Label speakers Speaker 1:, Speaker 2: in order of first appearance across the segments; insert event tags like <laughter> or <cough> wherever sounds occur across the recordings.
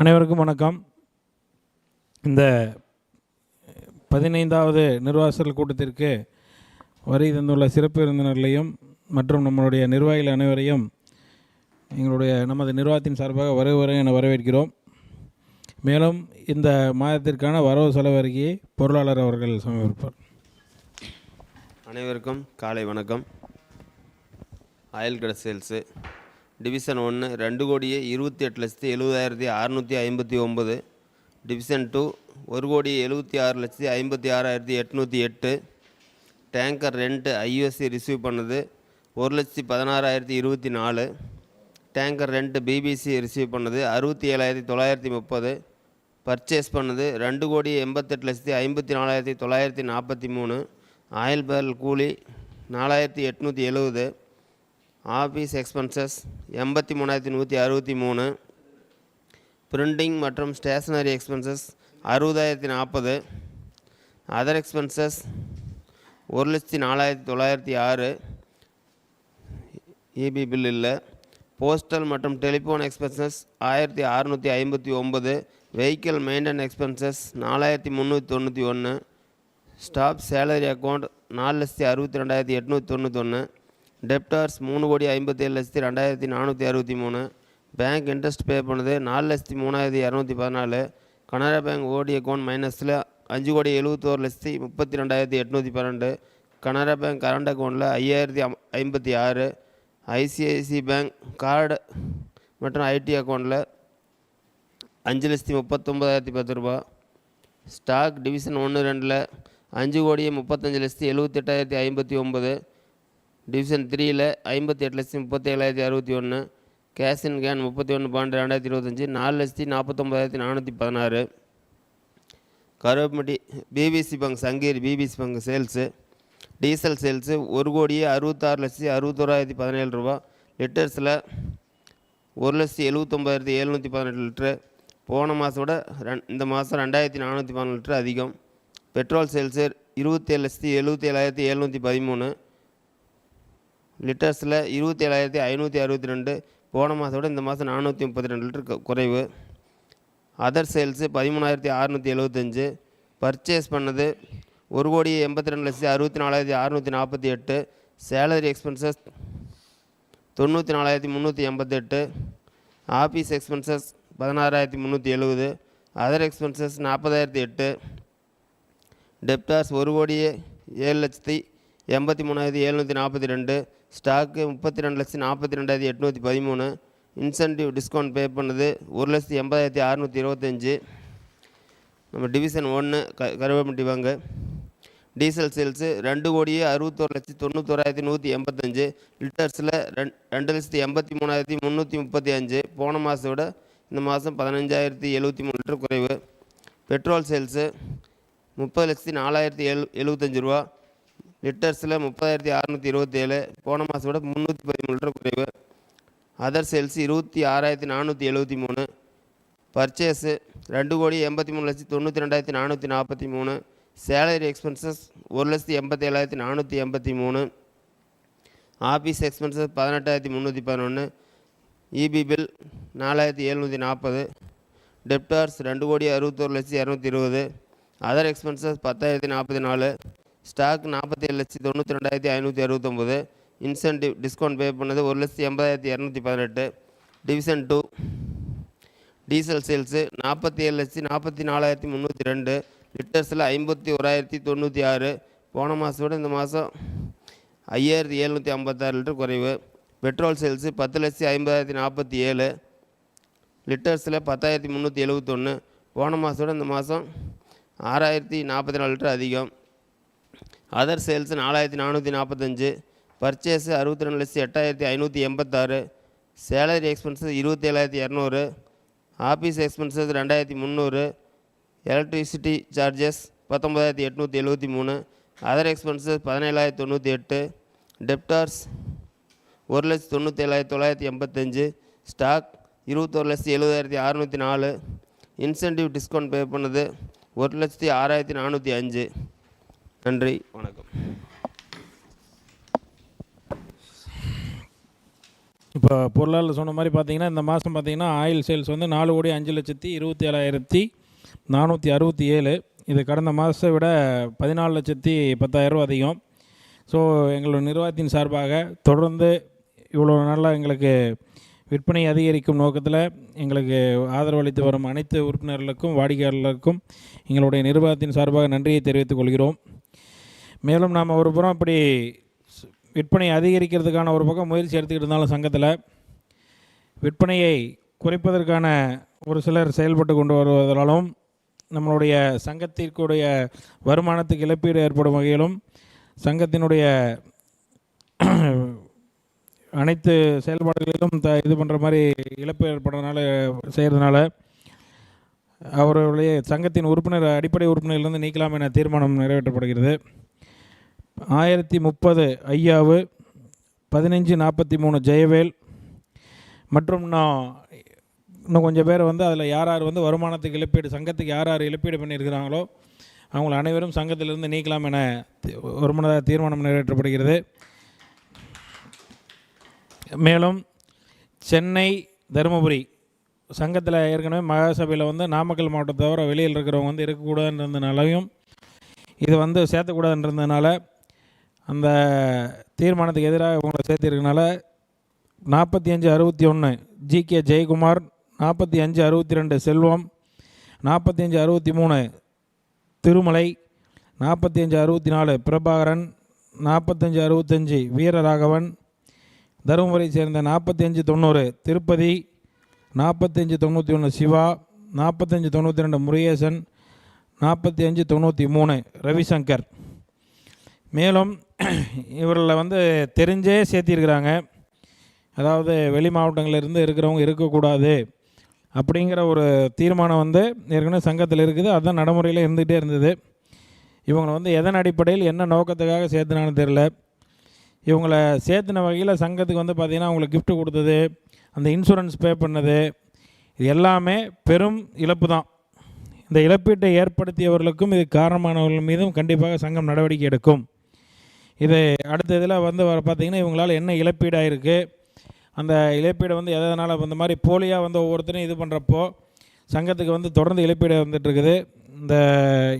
Speaker 1: அனைவருக்கும் வணக்கம். இந்த பதினைந்தாவது நிர்வாசல் கூட்டத்திற்கு வரி தந்துள்ள சிறப்பு விருந்தினர்களையும் மற்றும் நம்மளுடைய நிர்வாகிகள் அனைவரையும் எங்களுடைய நமது நிர்வாகத்தின் சார்பாக வருக என வரவேற்கிறோம். மேலும் இந்த மாதத்திற்கான வரவு செலவு அறிக்கையை பொருளாளர் அவர்கள் சமர்ப்பிப்பார்.
Speaker 2: அனைவருக்கும் காலை வணக்கம். ஆயில் கடை சேல்ஸு. டிவிஷன் ஒன்று ரெண்டு கோடியே இருபத்தி எட்டு லட்சத்தி எழுபதாயிரத்தி அறநூற்றி ஐம்பத்தி ஒம்பது. டிவிஷன் டூ ஒரு கோடி எழுபத்தி ஆறு லட்சத்தி ஐம்பத்தி ஆறாயிரத்தி எட்நூற்றி எட்டு. டேங்கர் ரெண்ட்டு ஐயூஎஸ்சி ரிசீவ் பண்ணது ஒரு லட்சத்தி பதினாறாயிரத்தி இருபத்தி நாலு. டேங்கர் ரெண்ட்டு பிபிசி ரிசீவ் பண்ணது அறுபத்தி ஏழாயிரத்தி தொள்ளாயிரத்தி முப்பது. பர்ச்சேஸ் பண்ணது ரெண்டு கோடி எண்பத்தெட்டு லட்சத்தி ஐம்பத்தி நாலாயிரத்தி தொள்ளாயிரத்தி நாற்பத்தி மூணு. ஆயில் பேரல் கூலி நாலாயிரத்தி எட்நூற்றி எழுபது. ஆஃபீஸ் எக்ஸ்பென்சஸ் எண்பத்தி மூணாயிரத்தி நூற்றி அறுபத்தி மூணு. பிரிண்டிங் மற்றும் ஸ்டேஷனரி எக்ஸ்பென்சஸ் அறுபதாயிரத்தி நாற்பது. அதர் எக்ஸ்பென்சஸ் ஒரு லட்சத்தி நாலாயிரத்தி தொள்ளாயிரத்தி ஆறு. இபி பில் இல்லை. போஸ்டல் மற்றும் டெலிஃபோன் எக்ஸ்பென்சஸ் ஆயிரத்தி அறநூற்றி ஐம்பத்தி ஒம்பது வெஹிக்கிள் மெயின்டன் எக்ஸ்பென்சஸ் நாலாயிரத்தி முந்நூற்றி தொண்ணூற்றி ஒன்று. ஸ்டாஃப் சேலரி அக்கௌண்ட் நாலு லட்சத்தி அறுபத்தி ரெண்டாயிரத்தி எட்நூற்றி தொண்ணூத்தொன்று டெப்டார்ஸ் மூணு கோடி ஐம்பத்தேழு லட்சத்தி ரெண்டாயிரத்தி நானூற்றி அறுபத்தி மூணு. பேங்க் இன்ட்ரெஸ்ட் பே பண்ணுது நாலு லட்சத்தி மூணாயிரத்தி இரநூத்தி பதினாலு. கனரா பேங்க் ஓடி அக்கௌண்ட் மைனஸில் அஞ்சு கோடி எழுபத்தோரு லட்சத்தி முப்பத்தி ரெண்டாயிரத்தி எட்நூற்றி பன்னெண்டு. கனரா பேங்க் கரண்ட் அக்கௌண்ட்டில் ஐயாயிரத்தி ஐம்பத்தி ஆறு. ஐசிஐசி பேங்க் கார்டு மற்றும் ஐடி அக்கௌண்ட்டில் அஞ்சு லட்சத்தி முப்பத்தொம்பதாயிரத்தி பத்து ரூபா. ஸ்டாக் டிவிஷன் ஒன்று ரெண்டில் அஞ்சு கோடியே முப்பத்தஞ்சு லட்சத்தி எழுபத்தெட்டாயிரத்தி ஐம்பத்தி ஒம்பது டிவிஷன் த்ரீயில் ஐம்பத்தி எட்டு லட்சத்தி முப்பத்தி ஏழாயிரத்தி அறுபத்தி ஒன்று கேஷ் இன் கேன் முப்பத்தி ஒன்று பன்னெண்டு ரெண்டாயிரத்தி இருபத்தஞ்சி நாலு லட்சத்தி நாற்பத்தொம்பதாயிரத்தி நானூற்றி பதினாறு. Karuvappatti BPC bunk சங்கீர் BPC bunk sales diesel sales ஒரு கோடியே அறுபத்தாறு லட்சத்தி அறுபத்தோராயிரத்தி பதினேழு ரூபா. லிட்டர்ஸில் ஒரு லட்சத்தி எழுபத்தொம்பதாயிரத்தி எழுநூற்றி பதினெட்டு லிட்ரு போன மாதத்தோட ரெண் இந்த மாதம் ரெண்டாயிரத்தி நானூற்றி பதினெட்டு லிட்ரு அதிகம். பெட்ரோல் சேல்ஸு இருபத்தேழு லட்சத்தி எழுபத்தி ஏழாயிரத்தி எழுநூற்றி பதிமூணு. லிட்டர்ஸில் இருபத்தி ஏழாயிரத்தி ஐநூற்றி அறுபத்தி ரெண்டு போன மாதத்தோட இந்த மாதம் நானூற்றி முப்பத்தி ரெண்டு லிட்டர் குறைவு. அதர் சேல்ஸு பதிமூணாயிரத்தி அறநூற்றி எழுபத்தஞ்சு பர்ச்சேஸ் பண்ணது ஒரு கோடி எண்பத்தி ரெண்டு லட்சத்தி அறுபத்தி நாலாயிரத்தி அறநூற்றி நாற்பத்தி எட்டு. சேலரி எக்ஸ்பென்சஸ் தொண்ணூற்றி நாலாயிரத்தி முந்நூற்றி எண்பத்தெட்டு. ஆஃபீஸ் எக்ஸ்பென்சஸ் பதினாறாயிரத்தி முந்நூற்றி எழுபது அதர் எக்ஸ்பென்சஸ் நாற்பதாயிரத்தி எட்டு. டெப்டார்ஸ் ஒரு கோடியே ஏழு லட்சத்தி எண்பத்தி மூணாயிரத்தி எழுநூற்றி நாற்பத்தி ரெண்டு. ஸ்டாக்கு முப்பத்தி ரெண்டு லட்சத்தி நாற்பத்தி ரெண்டாயிரத்தி எட்நூற்றி பதிமூணு. இன்சென்டிவ் டிஸ்கவுண்ட் பே பண்ணது ஒரு லட்சத்தி எண்பதாயிரத்தி அறநூற்றி இருபத்தஞ்சி நம்ம டிவிஷன் ஒன்று க கருவப்பட்டி வாங்க. டீசல் சேல்ஸு ரெண்டு கோடியே அறுபத்தோரு லட்சத்தி தொண்ணூத்தோராயிரத்தி நூற்றி எண்பத்தஞ்சு. லிட்டர்ஸில் ரெண் ரெண்டு லட்சத்தி எண்பத்தி மூணாயிரத்தி முந்நூற்றி முப்பத்தி அஞ்சு. போன மாதத்தை விட இந்த மாதம் பதினஞ்சாயிரத்தி எழுபத்தி மூணு லிட்டர் குறைவு. பெட்ரோல் சேல்ஸு முப்பது லட்சத்தி நாலாயிரத்தி எழு எழுபத்தஞ்சு ரூபா. லிட்டர்ஸில் முப்பதாயிரத்தி அறநூற்றி இருபத்தேழு போன மாதம் விட முந்நூற்றி பதிமூணு லிட்டர் குறைவு. அதர் சேல்ஸ் இருபத்தி ஆறாயிரத்தி நானூற்றி எழுபத்தி மூணு. பர்ச்சேஸு ரெண்டு கோடி எண்பத்தி மூணு லட்சத்தி தொண்ணூற்றி ரெண்டாயிரத்தி நானூற்றி நாற்பத்தி மூணு. சேலரி எக்ஸ்பென்சஸ் ஒரு லட்சத்தி எண்பத்தி ஏழாயிரத்தி நானூற்றி எண்பத்தி மூணு. ஆஃபீஸ் எக்ஸ்பென்சஸ் பதினெட்டாயிரத்தி முந்நூற்றி பதினொன்று இபி பில் நாலாயிரத்தி எழுநூற்றி நாற்பது. டெப்டார்ஸ் ரெண்டு கோடி அறுபத்தோரு லட்சத்தி இரநூத்தி இருபது. அதர் எக்ஸ்பென்சஸ் பத்தாயிரத்தி நாற்பத்தி நாலு. ஸ்டாக் நாற்பத்தி ஏழு லட்சத்தி தொண்ணூற்றி ரெண்டாயிரத்தி ஐநூற்றி அறுபத்தொம்போது. இன்சென்டிவ் டிஸ்கவுண்ட் பே பண்ணது ஒரு லட்சத்தி எண்பதாயிரத்தி இரநூத்தி பதினெட்டு. Division two. டீசல் சேல்ஸு நாற்பத்தி ஏழு லட்சத்தி நாற்பத்தி நாலாயிரத்தி முந்நூற்றி ரெண்டு. லிட்டர்ஸில் ஐம்பத்தி ஓராயிரத்தி தொண்ணூற்றி ஆறு. போன மாதத்தோட இந்த மாதம் ஐயாயிரத்தி எழுநூற்றி ஐம்பத்தாறு லிட்டர் குறைவு. பெட்ரோல் சேல்ஸு பத்து லட்சத்தி ஐம்பதாயிரத்தி நாற்பத்தி ஏழு. லிட்டர்ஸில் பத்தாயிரத்தி முந்நூற்றி எழுபத்தொன்று போன மாதத்தோட இந்த மாதம் ஆறாயிரத்தி நாற்பத்தி நாலு லிட்டர் அதிகம். அதர் சேல்ஸ் நாலாயிரத்தி நானூற்றி நாற்பத்தஞ்சு பர்ச்சேஸு அறுபத்தி ரெண்டு லட்சத்தி எட்டாயிரத்தி ஐநூற்றி எண்பத்தாறு சேலரி எக்ஸ்பென்சஸ் இருபத்தேழாயிரத்தி இரநூறு ஆஃபீஸ் எக்ஸ்பென்சஸ் ரெண்டாயிரத்தி முந்நூறு எலக்ட்ரிசிட்டி சார்ஜஸ் பத்தொம்பதாயிரத்தி எட்நூற்றி எழுபத்தி மூணு அதர் எக்ஸ்பென்சஸ் பதினேழாயிரத்தி தொண்ணூற்றி எட்டு டெப்டார்ஸ் ஒரு லட்சத்தி தொண்ணூற்றி ஏழாயிரத்தி தொள்ளாயிரத்தி எண்பத்தஞ்சு ஸ்டாக் இருபத்தொரு லட்சத்தி எழுபதாயிரத்தி அறநூற்றி நாலு இன்சென்டிவ் டிஸ்கவுண்ட் பே பண்ணது ஒரு லட்சத்தி ஆறாயிரத்தி நானூற்றி அஞ்சு. நன்றி. வணக்கம்.
Speaker 1: இப்போ பொருளாளர் சொன்ன மாதிரி பார்த்தீங்கன்னா இந்த மாதம் பார்த்தீங்கன்னா ஆயில் சேல்ஸ் வந்து நாலு கோடி அஞ்சு லட்சத்தி இருபத்தி ஏழாயிரத்தி நானூற்றி அறுபத்தி ஏழு. இது கடந்த மாதத்தை விட பதினாலு லட்சத்தி பத்தாயிரரூவா அதிகம். ஸோ எங்களோட நிர்வாகத்தின் சார்பாக தொடர்ந்து இவ்வளோ நல்லா எங்களுக்கு விற்பனை அதிகரிக்கும் நோக்கத்தில் எங்களுக்கு ஆதரவு அளித்து வரும் அனைத்து உறுப்பினர்களுக்கும் வாடிக்கையாளர்களுக்கும் எங்களுடைய நிர்வாகத்தின் சார்பாக நன்றியை தெரிவித்துக் கொள்கிறோம். மேலும் நாம் ஒரு புறம் இப்படி விற்பனை அதிகரிக்கிறதுக்கான ஒரு பக்கம் முயற்சி எடுத்துக்கிட்டு இருந்தாலும் சங்கத்தில் விற்பனையை குறைப்பதற்கான ஒரு சிலர் செயல்பட்டு கொண்டு வருவதாலும் நம்மளுடைய சங்கத்திற்குடைய வருமானத்துக்கு இழப்பீடு ஏற்படும் வகையிலும் சங்கத்தினுடைய <clears throat> அனைத்து செயல்பாடுகளிலும் த இது பண்ணுற மாதிரி இழப்பு ஏற்படுறதுனால செய்கிறதுனால அவருடைய சங்கத்தின் உறுப்பினர் அடிப்படை உறுப்பினர்லேருந்து நீக்கலாம் என தீர்மானம் நிறைவேற்றப்படுகிறது. ஆயிரத்தி முப்பது ஐயாவு பதினஞ்சு நாற்பத்தி மூணு ஜெயவேல். மற்றும் நான் இன்னும் கொஞ்சம் பேர் வந்து அதில் யார் யார் வந்து வருமானத்துக்கு இழப்பீடு சங்கத்துக்கு யார் யார் இழப்பீடு பண்ணியிருக்கிறாங்களோ அவங்கள அனைவரும் சங்கத்திலிருந்து நீக்கலாம் என ஒருமனதாக தீர்மானம் நிறைவேற்றப்படுகிறது. மேலும் சென்னை தருமபுரி சங்கத்தில் ஏற்கனவே மகாசபையில் வந்து நாமக்கல் மாவட்டத்தை தவிர வெளியில் இருக்கிறவங்க வந்து இருக்கக்கூடாதுன்றதுனாலையும் இது வந்து சேர்த்தக்கூடாதுன்றதுனால அந்த தீர்மானத்துக்கு எதிராக இவங்களை சேர்த்திருக்கனால நாற்பத்தி அஞ்சு அறுபத்தி ஒன்று ஜி கே ஜெயக்குமார் நாற்பத்தி அஞ்சு அறுபத்தி ரெண்டு செல்வம் நாற்பத்தி அஞ்சு அறுபத்தி மூணு திருமலை நாற்பத்தி அஞ்சு அறுபத்தி நாலு பிரபாகரன் நாற்பத்தஞ்சு அறுபத்தஞ்சு வீரராகவன் தருமபுரை சேர்ந்த நாற்பத்தி அஞ்சு தொண்ணூறு திருப்பதி நாற்பத்தஞ்சு தொண்ணூற்றி ஒன்று சிவா நாற்பத்தஞ்சு தொண்ணூற்றி ரெண்டு முருகேசன் நாற்பத்தி அஞ்சு தொண்ணூற்றி மூணு ரவிசங்கர். மேலும் <clears throat> இவரில் வந்து தெரிஞ்சே சேர்த்திருக்கிறாங்க. அதாவது வெளி மாவட்டங்களிலிருந்து இருக்கிறவங்க இருக்கக்கூடாது அப்படிங்கிற ஒரு தீர்மானம் வந்து ஏற்கனவே சங்கத்தில் இருக்குது. அதுதான் நடைமுறையில் இருந்துகிட்டே இருந்தது. இவங்களை வந்து எதன் அடிப்படையில் என்ன நோக்கத்துக்காக சேர்த்துனான்னு தெரில இவங்களை சேர்த்துன வகையில் சங்கத்துக்கு வந்து பார்த்திங்கன்னா அவங்களுக்கு கிஃப்ட் கொடுத்தது அந்த இன்சூரன்ஸ் பே பண்ணது இது எல்லாமே பெரும் இழப்பு தான். இந்த இழப்பீட்டை ஏற்படுத்தியவர்களுக்கும் இது காரணமானவர்கள் மீதும் கண்டிப்பாக சங்கம் நடவடிக்கை எடுக்கும். இது அடுத்த இதில் வந்து பார்த்திங்கன்னா இவங்களால் என்ன இழப்பீடாக இருக்குது அந்த இழப்பீடை வந்து எதனால் இந்த மாதிரி போலியாக வந்து ஒவ்வொருத்தரும் இது பண்ணுறப்போ சங்கத்துக்கு வந்து தொடர்ந்து இழப்பீடு வந்துட்டுருக்குது. இந்த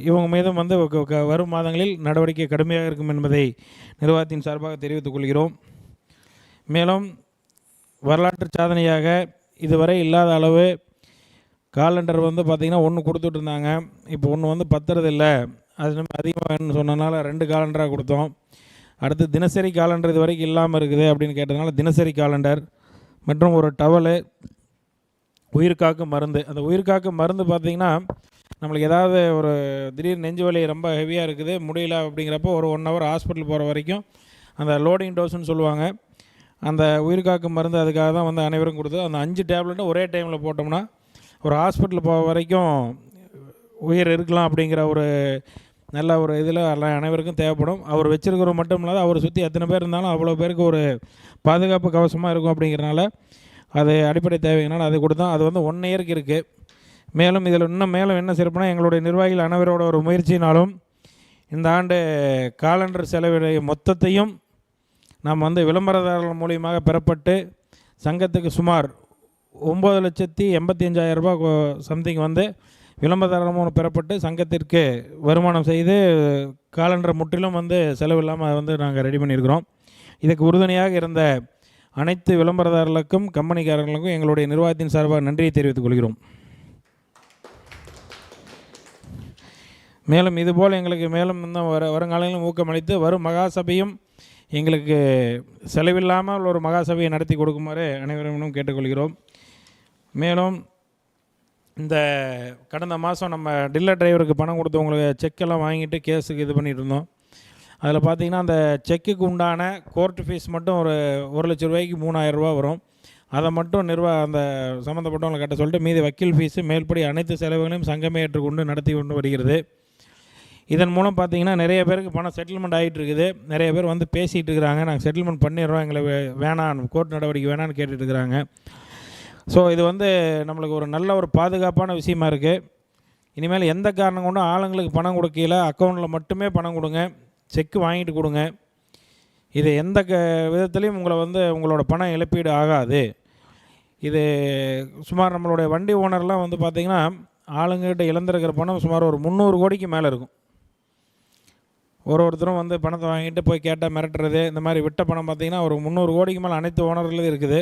Speaker 1: இவங்க மீதும் வந்து க- வரும் மாதங்களில் நடவடிக்கை கடுமையாக இருக்கும் என்பதை நிர்வாகத்தின் சார்பாக தெரிவித்துக் கொள்கிறோம். மேலும் வரலாற்று சாதனையாக இதுவரை இல்லாத அளவு காலண்டர் வந்து பார்த்திங்கன்னா ஒன்று கொடுத்துட்டு இருந்தாங்க இப்போ ஒன்று வந்து பத்துறது இல்லை அது அதிகமாக வேணும்னு சொன்னனால ரெண்டு காலண்டராக கொடுத்தோம். அடுத்து தினசரி காலண்டர் இது வரைக்கும் இல்லாமல் இருக்குது அப்படின்னு கேட்டதுனால தினசரி காலண்டர் மற்றும் ஒரு டவலு உயிர்காக்கும் மருந்து. அந்த உயிர்காக்கும் மருந்து பார்த்திங்கன்னா நம்மளுக்கு ஏதாவது ஒரு திடீர் நெஞ்சு வலி ரொம்ப ஹெவியாக இருக்குது முடியல அப்படிங்கிறப்போ ஒரு ஒன் ஹவர் ஹாஸ்பிட்டல் போகிற வரைக்கும் அந்த லோடிங் டோஸ்னு சொல்லுவாங்க. அந்த உயிர்காக்கும் மருந்து அதுக்காக தான் வந்து அனைவரும் கொடுத்து அந்த அஞ்சு டேப்லெட்டும் ஒரே டைமில் போட்டோம்னா ஒரு ஹாஸ்பிட்டல் போகிற வரைக்கும் உயிர் இருக்கலாம் அப்படிங்கிற ஒரு நல்ல ஒரு இதில் அனைவருக்கும் தேவைப்படும். அவர் வச்சிருக்கிற மட்டும் இல்லாத அவரை சுற்றி எத்தனை பேர் இருந்தாலும் அவ்வளோ பேருக்கு ஒரு பாதுகாப்பு கவசமாக இருக்கும் அப்படிங்கிறனால அது அடிப்படை தேவைங்கனால அது கொடுத்தோம் அது வந்து ஒன் இயருக்கு இருக்குது மேலும் இதில் இன்னும் மேலும் என்ன சிறப்புனா எங்களுடைய நிர்வாகிகள் அனைவரோட ஒரு முயற்சியினாலும் இந்த ஆண்டு காலண்டர் செலவுடைய மொத்தத்தையும் நாம் வந்து விளம்பரதாரர்கள் மூலியமாக பெறப்பட்டு சங்கத்துக்கு சுமார் ஒம்பது லட்சத்தி எண்பத்தி அஞ்சாயிரரூபா சம்திங் வந்து விளம்பரதாரமும் பெறப்பட்டு சங்கத்திற்கு வருமானம் செய்து காலண்டர் முற்றிலும் வந்து செலவு இல்லாமல் வந்து நாங்கள் ரெடி பண்ணியிருக்கிறோம். இதுக்கு உறுதுணையாக இருந்த அனைத்து விளம்பரதாரர்களுக்கும் கம்பெனிக்காரர்களுக்கும் எங்களுடைய நிர்வாகத்தின் சார்பாக நன்றியை தெரிவித்துக் கொள்கிறோம். மேலும் இதுபோல் எங்களுக்கு மேலும் இன்னும் வர வருங்காலங்களிலும் ஊக்கமளித்து வரும் மகாசபையும் எங்களுக்கு செலவில்லாமல் ஒரு மகாசபையை நடத்தி கொடுக்குமாறு அனைவரும் கேட்டுக்கொள்கிறோம். மேலும் இந்த கடந்த மாதம் நம்ம டில்லர் டிரைவருக்கு பணம் கொடுத்தவங்களுக்கு செக்கெல்லாம் வாங்கிட்டு கேஸுக்கு இது பண்ணிட்டு இருந்தோம். அதில் பார்த்தீங்கன்னா அந்த செக்குக்கு உண்டான கோர்ட் ஃபீஸ் மட்டும் ஒரு ஒரு லட்ச ரூபாய்க்கு மூணாயிரம் வரும். அதை மட்டும் நிர்வா அந்த சம்மந்தப்பட்டவங்களை கட்ட சொல்லிட்டு மீதி வக்கீல் ஃபீஸு மேல்படி அனைத்து செலவுகளையும் சங்கமே ஏற்றுக்கொண்டு நடத்தி கொண்டு வருகிறது. இதன் மூலம் பார்த்தீங்கன்னா நிறைய பேருக்கு பணம் செட்டில்மெண்ட் ஆகிட்டு இருக்குது. நிறைய பேர் வந்து பேசிகிட்டு இருக்கிறாங்க. நாங்கள் செட்டில்மெண்ட் பண்ணிடுறோம். எங்களை வேணாம். கோர்ட் நடவடிக்கை வேணான்னு கேட்டுட்டு இருக்கிறாங்க. ஸோ இது வந்து நம்மளுக்கு ஒரு நல்ல ஒரு பாதுகாப்பான விஷயமா இருக்குது இனிமேல் எந்த காரணம் கொண்டும் ஆளுங்களுக்கு பணம் கொடுக்கல அக்கௌண்ட்டில் மட்டுமே பணம் கொடுங்க செக்கு வாங்கிட்டு கொடுங்க. இது எந்த க விதத்துலேயும் உங்களை வந்து உங்களோட பணம் இழப்பீடு ஆகாது. இது சுமார் நம்மளுடைய வண்டி ஓனர்லாம் வந்து பார்த்திங்கன்னா ஆளுங்கக்கிட்ட இழந்திருக்கிற பணம் சுமார் ஒரு முந்நூறு கோடிக்கு மேலே இருக்கும். ஒரு ஒருத்தரும் வந்து பணத்தை வாங்கிட்டு போய் கேட்டால் மிரட்டுறது இந்த மாதிரி விட்ட பணம் பார்த்திங்கன்னா ஒரு முந்நூறு கோடிக்கு மேலே அனைத்து ஓனர்களும் இருக்குது.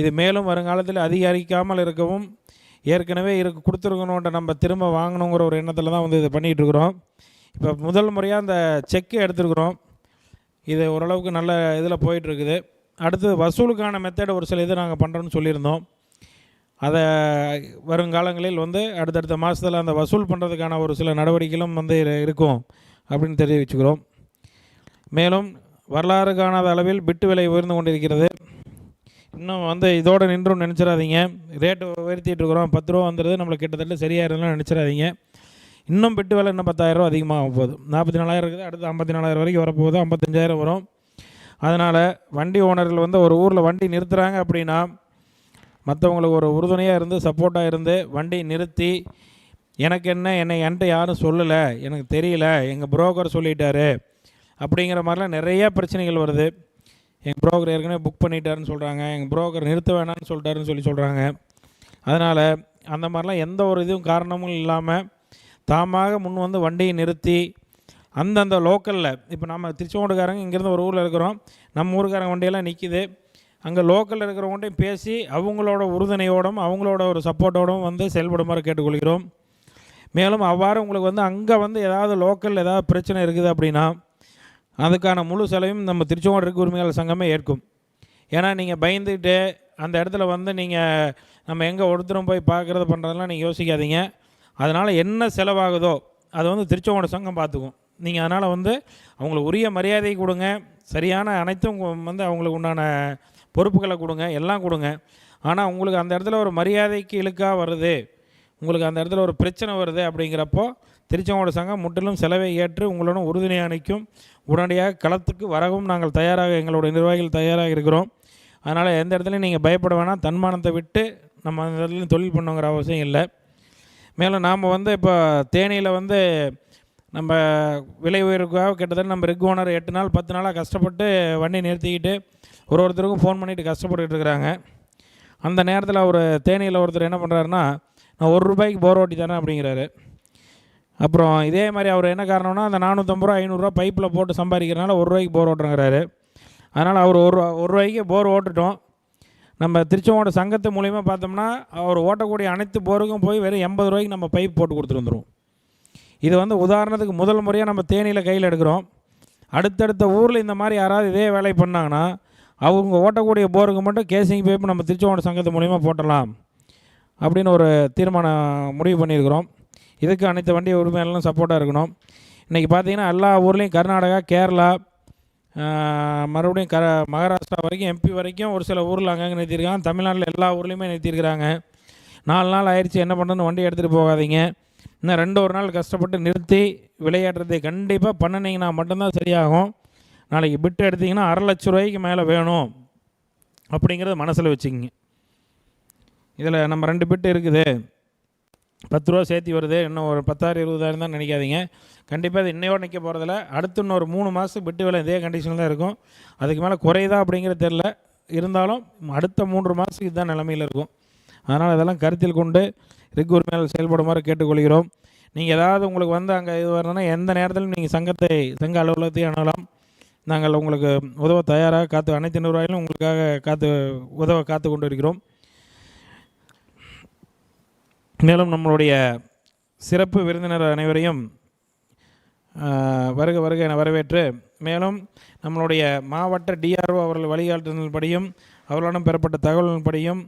Speaker 1: இது மேலும் வருங்காலத்தில் அதிகரிக்காமல் இருக்கவும் ஏற்கனவே இருக்கு கொடுத்துருக்கணுன்ற நம்ம திரும்ப வாங்கணுங்கிற ஒரு எண்ணத்தில் தான் வந்து இதை பண்ணிகிட்ருக்குறோம். இப்போ முதல் முறையாக அந்த செக்கு எடுத்துருக்குறோம். இது ஓரளவுக்கு நல்ல இதில் போயிட்டுருக்குது அடுத்தது வசூலுக்கான மெத்தட் ஒரு சில இது நாங்கள் பண்ணுறோன்னு சொல்லியிருந்தோம். அதை வருங்காலங்களில் வந்து அடுத்தடுத்த மாதத்தில் அந்த வசூல் பண்ணுறதுக்கான ஒரு சில நடவடிக்கைகளும் வந்து இருக்கும் அப்படின்னு தெரிவிச்சுக்கிறோம். மேலும் வரலாறு காணாத அளவில் பிட்டு விலை உயர்ந்து கொண்டிருக்கிறது. இன்னும் வந்து இதோடு நின்றும் நினச்சிடாதீங்க ரேட்டு உயர்த்திட்டு இருக்கிறோம். பத்து ரூபா வந்துடுது நம்மளுக்கு கிட்டத்தட்ட சரியாயிருந்தாலும் நினச்சிடாதீங்க இன்னும் பெட்டு விலை இன்னும் பத்தாயிரரூவா அதிகமாக போகுது. நாற்பத்தி நாலாயிரம் இருக்குது. அடுத்து ஐம்பத்தி நாலாயிரம் வரைக்கும் வரப்போகுது. ஐம்பத்தஞ்சாயிரம் வரும். அதனால் வண்டி ஓனர்கள் வந்து ஒரு ஊரில் வண்டி நிறுத்துகிறாங்க அப்படின்னா மற்றவங்களுக்கு ஒரு உறுதுணையாக இருந்து சப்போர்ட்டாக இருந்து வண்டி நிறுத்தி எனக்கு என்ன என்னை என்கிட்ட யாரும் சொல்லலை எனக்கு தெரியல எங்கள் புரோக்கர் சொல்லிட்டாரு அப்படிங்கிற மாதிரிலாம் நிறைய பிரச்சனைகள் வருது. எங்கள் புரோக்கர் ஏற்கனவே புக் பண்ணிட்டாருன்னு சொல்கிறாங்க எங்கள் புரோக்கர் நிறுத்த வேணாம்னு சொல்லிட்டாருன்னு சொல்லி சொல்கிறாங்க அதனால் அந்த மாதிரிலாம் எந்த ஒரு இதுவும் காரணமும் இல்லாமல் தாமாக முன் வந்து வண்டியை நிறுத்தி அந்தந்த லோக்கலில் இப்போ நம்ம திருச்செங்கோடுக்காரங்க இங்கேருந்து ஒரு ஊரில் இருக்கிறோம். நம்ம ஊருக்காரங்க வண்டியெல்லாம் நிற்கிது அங்கே லோக்கலில் இருக்கிறவங்கள்ட்டையும் பேசி அவங்களோட உறுதுணையோடும் அவங்களோட ஒரு சப்போர்ட்டோடும் வந்து செயல்படுமாறு கேட்டுக்கொள்கிறோம். மேலும் அவ்வாறு உங்களுக்கு வந்து அங்கே வந்து ஏதாவது லோக்கல் ஏதாவது பிரச்சனை இருக்குது அப்படின்னா அதுக்கான முழு செலவையும் நம்ம திருச்செங்கோடு இருக்கு உரிமையாளர் சங்கமே ஏற்கும். ஏன்னா நீங்கள் பயந்துக்கிட்டு அந்த இடத்துல வந்து நீங்கள் நம்ம எங்கே ஒருத்தரும் போய் பார்க்குறது பண்ணுறதெல்லாம் நீங்கள் யோசிக்காதீங்க. அதனால் என்ன செலவாகுதோ அதை வந்து திருச்செங்கோடு சங்கம் பார்த்துக்கும். நீங்கள் அதனால் வந்து அவங்களுக்கு உரிய மரியாதை கொடுங்க. சரியான அனைத்தும் வந்து அவங்களுக்கு உண்டான பொறுப்புகளை கொடுங்க எல்லாம் கொடுங்க. ஆனால் உங்களுக்கு அந்த இடத்துல ஒரு மரியாதைக்கு இழுக்காக வருது உங்களுக்கு அந்த இடத்துல ஒரு பிரச்சனை வருது அப்படிங்கிறப்போ திருச்செங்கோடு சங்கம் முற்றிலும் செலவை ஏற்று உங்களுடன் உறுதுணை அணிக்கும் உடனடியாக களத்துக்கு வரவும் நாங்கள் தயாராக எங்களுடைய நிர்வாகிகள் தயாராக இருக்கிறோம். அதனால் எந்த இடத்துலையும் நீங்கள் பயப்பட வேணாம். தன்மானத்தை விட்டு நம்ம அந்த இடத்துல தொழில் பண்ணுங்கிற அவசியம் இல்லை. மேலும் நாம் வந்து இப்போ தேனியில் வந்து நம்ம விலை உயர்வுக்காக கிட்டத்தட்ட நம்ம ரிக் ஓனர் எட்டு நாள் பத்து நாளாக கஷ்டப்பட்டு வண்டி நிறுத்திக்கிட்டு ஒரு ஒருத்தருக்கும் ஃபோன் பண்ணிட்டு கஷ்டப்பட்டுட்டு இருக்கிறாங்க. அந்த நேரத்தில் அவர் தேனியில் ஒருத்தர் என்ன பண்ணுறாருன்னா நான் ஒரு ரூபாய்க்கு போர் ஓட்டி தரேன் அப்படிங்கிறாரு. அப்புறம் இதே மாதிரி அவர் என்ன காரணம்னா அந்த நானூற்றம்பது ரூபா ஐநூறுரூவா பைப்பில் போட்டு சம்பாதிக்கிறனால ஒரு ரூபாய்க்கு போர் ஓட்டுறங்கிறாரு அதனால் அவர் ஒரு ஒரு ரூபாய்க்கு போர் ஓட்டுட்டோம். நம்ம திருச்செங்கோடு சங்கத்து மூலிமா பார்த்தோம்னா அவர் ஓட்டக்கூடிய அனைத்து போருக்கும் போய் வெறும் எண்பது ரூபாய்க்கு நம்ம பைப் போட்டு கொடுத்துட்டு வந்துடுவோம் இது வந்து உதாரணத்துக்கு முதல் முறையாக நம்ம தேனியில் கையில் எடுக்கிறோம். அடுத்தடுத்த ஊரில் இந்த மாதிரி யாராவது இதே வேலை பண்ணாங்கன்னா அவங்க ஓட்டக்கூடிய போருக்கு மட்டும் கேசிங் பைப்பு நம்ம திருச்செங்கோடு சங்கத்து மூலிமா போட்டலாம் அப்படின்னு ஒரு தீர்மானம் முடிவு பண்ணியிருக்கிறோம். இதுக்கு அனைத்து வண்டி உரிமையாளர்களும் சப்போர்ட்டாக இருக்கணும். இன்றைக்கி பார்த்தீங்கன்னா எல்லா ஊர்லேயும் கர்நாடகா கேரளா மறுபடியும் க மகாராஷ்டிரா வரைக்கும் எம்பி வரைக்கும் ஒரு சில ஊரில் அங்கங்கே நிறுத்தியிருக்காங்க தமிழ்நாட்டில் எல்லா ஊர்லேயுமே நிறுத்தியிருக்கிறாங்க நாலு நாள் ஆயிடுச்சு என்ன பண்ணுறதுன்னு வண்டி எடுத்துகிட்டு போகாதீங்க. இன்னும் ரெண்டு ஒரு நாள் கஷ்டப்பட்டு நிறுத்தி விளையாடுறதை கண்டிப்பாக பண்ணினீங்கன்னா மட்டும்தான் சரியாகும். நாளைக்கு பிட்டு எடுத்திங்கன்னா அரை லட்ச ரூபாய்க்கு மேலே வேணும் அப்படிங்கிறத மனசில் வச்சுக்கிங்க. இதில் நம்ம ரெண்டு பிட்டு இருக்குது. பத்து ரூபா சேர்த்தி வருது. இன்னும் ஒரு பத்தாயிரம் இருபதாயிரம் தான் நினைக்காதீங்க. கண்டிப்பாக அது இன்னையோடு நிற்க போகிறதில்ல அடுத்து இன்னொரு மூணு மாதத்துக்கு விட்டு விலை இதே கண்டிஷனில் தான் இருக்கும். அதுக்கு மேலே குறையுதா அப்படிங்கிறது தெரில இருந்தாலும் அடுத்த மூன்று மாதத்துக்கு இதுதான் நிலமையில் இருக்கும். அதனால் இதெல்லாம் கருத்தில் கொண்டு ரிக் உரிமையாளர் செயல்படுமாறு கேட்டுக்கொள்கிறோம். நீங்கள் ஏதாவது உங்களுக்கு வந்து அங்கே இது வரணும்னா எந்த நேரத்திலும் நீங்கள் சங்கத்தை சங்க அலுவலகத்தையும் அணுகலாம். நாங்கள் உங்களுக்கு உதவ தயாராக காத்து அனைத்து நிர்வாகிகளும் உங்களுக்காக காத்து உதவ காத்து கொண்டு இருக்கிறோம். மேலும் நம்மளுடைய சிறப்பு விருந்தினர் அனைவரையும் வருக வருக என வரவேற்று மேலும் நம்மளுடைய மாவட்ட டிஆர்ஓ அவர்கள் வழிகாட்டுதல்படியும் அவர்களிடம் பெறப்பட்ட தகவல்படியும்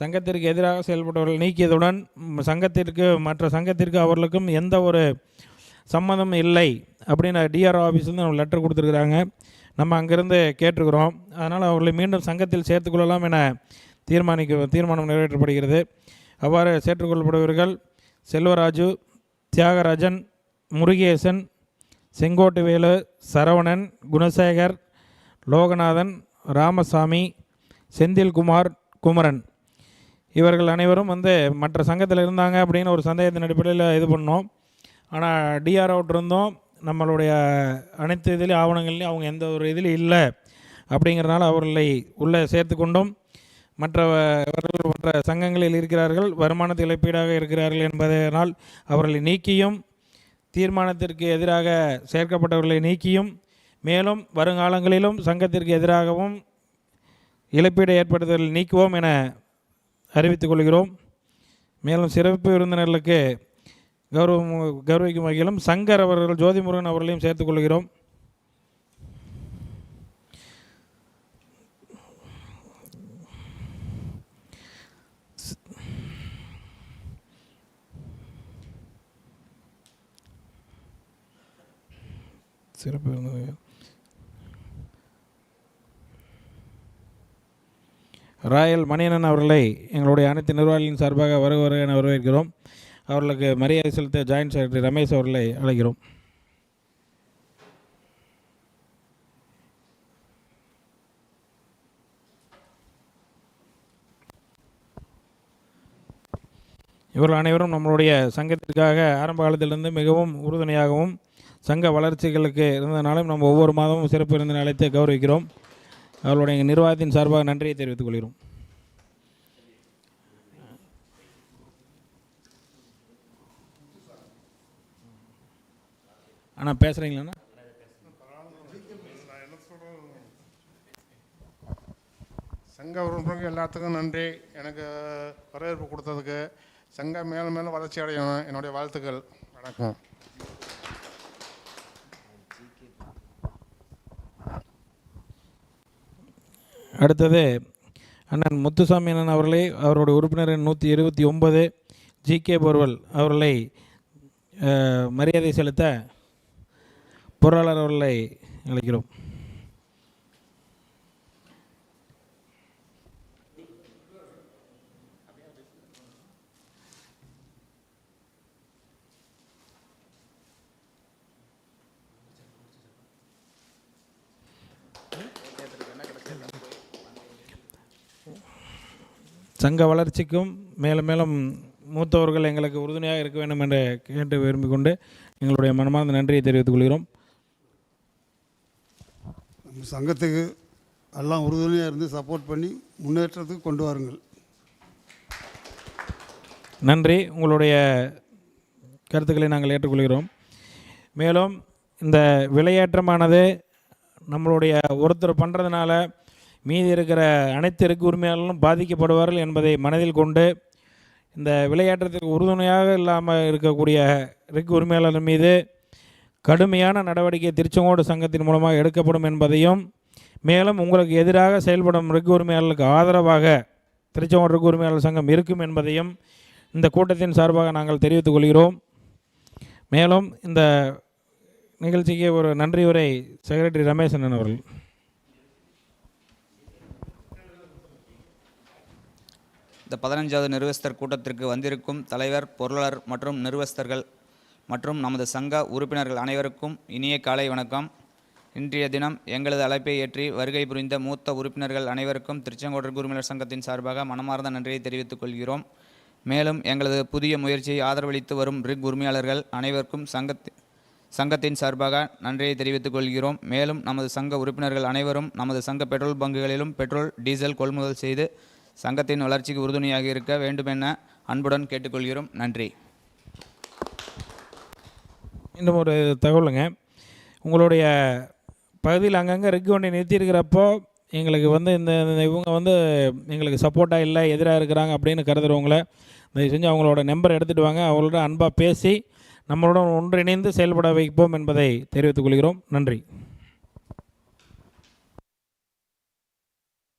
Speaker 1: சங்கத்திற்கு எதிராக செயல்பட்டவர்கள் நீக்கியதுடன் சங்கத்திற்கு மற்ற சங்கத்திற்கு அவர்களுக்கும் எந்த ஒரு சம்மதம் இல்லை அப்படின்னு டிஆர்ஓ ஆஃபீஸ்லேருந்து நம்ம லெட்டர் கொடுத்துருக்குறாங்க. நம்ம அங்கேருந்து கேட்டிருக்கிறோம். அதனால் அவர்களை மீண்டும் சங்கத்தில் சேர்த்துக்கொள்ளலாம் என தீர்மானிக்க தீர்மானம் நிறைவேற்றப்படுகிறது. அவ்வாறு சேர்த்துக்கொள்ளப்படுபவர்கள் செல்வராஜு தியாகராஜன் முருகேசன் செங்கோட்டுவேலு சரவணன் குணசேகர் லோகநாதன் ராமசாமி செந்தில்குமார் குமரன். இவர்கள் அனைவரும் வந்து மற்ற சங்கத்தில் இருந்தாங்க அப்படின்னு ஒரு சந்தேகத்தின் அடிப்படையில் இது பண்ணோம். ஆனால் டிஆர் அவுட் இருந்தோம். நம்மளுடைய அனைத்து இதிலையும் ஆவணங்கள்லையும் அவங்க எந்த ஒரு இதிலும் இல்லை அப்படிங்கிறனால அவர்களை உள்ளே சேர்த்து கொண்டும். மற்றவர்கள் மற்ற சங்கங்களில் இருக்கிறார்கள் வருமானத்து இழப்பீடாக இருக்கிறார்கள் என்பதனால் அவர்களை நீக்கியும் தீர்மானத்திற்கு எதிராக சேர்க்கப்பட்டவர்களை நீக்கியும் மேலும் வருங்காலங்களிலும் சங்கத்திற்கு எதிராகவும் இழப்பீடு ஏற்படுத்துதல் நீக்குவோம் என அறிவித்துக் கொள்கிறோம். மேலும் சிறப்பு விருந்தினர்களுக்கு கௌரவம் கௌரவிக்கும் வகையிலும் சங்கர் அவர்கள் ஜோதிமுருகன் அவர்களையும் சேர்த்துக் சிறப்பு இருந்தது ராயல் மணியனன் அவர்களை எங்களுடைய அனைத்து நிர்வாகிகளின் சார்பாக வருக வருக என வரவேற்கிறோம். அவர்களுக்கு மரியாதை செலுத்த ஜாயின்ட் செக்ரட்டரி ரமேஷ் அவர்களை அழைக்கிறோம். இவர்கள் அனைவரும் நம்மளுடைய சங்கத்திற்காக ஆரம்ப காலத்திலிருந்து மிகவும் உறுதுணையாகவும் சங்க வளர்ச்சிகளுக்கு இருந்தனாலும் நம்ம ஒவ்வொரு மாதமும் சிறப்பு விருந்தின அழைத்து கௌரவிக்கிறோம். அவர்களுடைய நிர்வாகத்தின் சார்பாக நன்றியை தெரிவித்துக் கொள்கிறோம். அண்ணா பேசுகிறீங்களாண்ணா
Speaker 3: சங்க உறுப்பினருக்கு எல்லாத்துக்கும் நன்றி. எனக்கு வரவேற்பு கொடுத்ததுக்கு சங்கம் மேலும் மேலும் வளர்ச்சி அடையணும். என்னுடைய வாழ்த்துக்கள். வணக்கம்.
Speaker 1: அடுத்தது அண்ணன் முத்துசாமி அண்ணன் அவர்களை அவருடைய உறுப்பினர் நூற்றி இருபத்தி ஒன்பது ஜி கே போர்வல் அவர்களை மரியாதை செலுத்த பொருளாளர் அவர்களை அழைக்கிறோம். சங்க வளர்ச்சிக்கும் மேலும் மேலும் மூத்தவர்கள் எங்களுக்கு உறுதுணையாக இருக்க வேண்டும் என்று கேட்டு விரும்பிக் கொண்டு எங்களுடைய மனமார்ந்த நன்றியை தெரிவித்துக் கொள்கிறோம்.
Speaker 4: நம்ம சங்கத்துக்கு எல்லாம் உறுதுணையாக இருந்து சப்போர்ட் பண்ணி முன்னேற்றத்துக்கு கொண்டு வாருங்கள்.
Speaker 1: நன்றி. உங்களுடைய கருத்துக்களை நாங்கள் ஏற்றுக்கொள்கிறோம். மேலும் இந்த விலையேற்றமானது நம்மளுடைய ஒருத்தர் பண்ணுறதுனால மீதி இருக்கிற அனைத்து இறக்கு உரிமையாளர்களும் பாதிக்கப்படுவார்கள் என்பதை மனதில் கொண்டு இந்த விளையாட்டத்திற்கு உறுதுணையாக இல்லாமல் இருக்கக்கூடிய இறக்கு உரிமையாளர்கள் மீது கடுமையான நடவடிக்கை திருச்செங்கோடு சங்கத்தின் மூலமாக எடுக்கப்படும் என்பதையும் மேலும் உங்களுக்கு எதிராக செயல்படும் இறக்கு உரிமையாளர்களுக்கு ஆதரவாக திருச்செங்கோடு இறக்கு உரிமையாளர் சங்கம் இருக்கும் என்பதையும் இந்த கூட்டத்தின் சார்பாக நாங்கள் தெரிவித்துக் கொள்கிறோம். மேலும் இந்த நிகழ்ச்சிக்கு ஒரு நன்றி உரை செக்ரட்டரி ரமேசன் அவர்கள்.
Speaker 5: இந்த பதினஞ்சாவது நிர்வஸ்தர் கூட்டத்திற்கு வந்திருக்கும் தலைவர் பொருளாளர் மற்றும் நிர்வஸ்தர்கள் மற்றும் நமது சங்க உறுப்பினர்கள் அனைவருக்கும் இனிய காலை வணக்கம். இன்றைய தினம் எங்களது அழைப்பை ஏற்றி வருகை புரிந்த மூத்த உறுப்பினர்கள் அனைவருக்கும் திருச்செங்கோட்டர் உறுப்பினர் சங்கத்தின் சார்பாக மனமார்ந்த நன்றியை தெரிவித்துக் கொள்கிறோம். மேலும் எங்களது புதிய முயற்சியை ஆதரவளித்து வரும் ரிக் உரிமையாளர்கள் அனைவருக்கும் சங்கத்தி சங்கத்தின் சார்பாக நன்றியை தெரிவித்துக் கொள்கிறோம். மேலும் நமது சங்க உறுப்பினர்கள் அனைவரும் நமது சங்க பெட்ரோல் பங்குகளிலும் பெட்ரோல் டீசல் கொள்முதல் செய்து சங்கத்தின் வளர்ச்சிக்கு உறுதுணையாக இருக்க வேண்டுமென அன்புடன் கேட்டுக்கொள்கிறோம். நன்றி.
Speaker 1: இன்னும் ஒரு தகவலுங்க. உங்களுடைய பகுதியில் அங்கங்கே ரிக் வண்டி நிறுத்தியிருக்கிறப்போ எங்களுக்கு வந்து இந்த இந்த இவங்க வந்து எங்களுக்கு சப்போர்ட்டாக இல்லை எதிராக இருக்கிறாங்க அப்படின்னு கருதுறவங்கள தயவு செஞ்சு அவங்களோட நம்பர் எடுத்துகிட்டு வாங்க. அவங்களோட அன்பாக பேசி நம்மளுடன் ஒன்றிணைந்து செயல்பட வைப்போம் என்பதை தெரிவித்துக் கொள்கிறோம். நன்றி.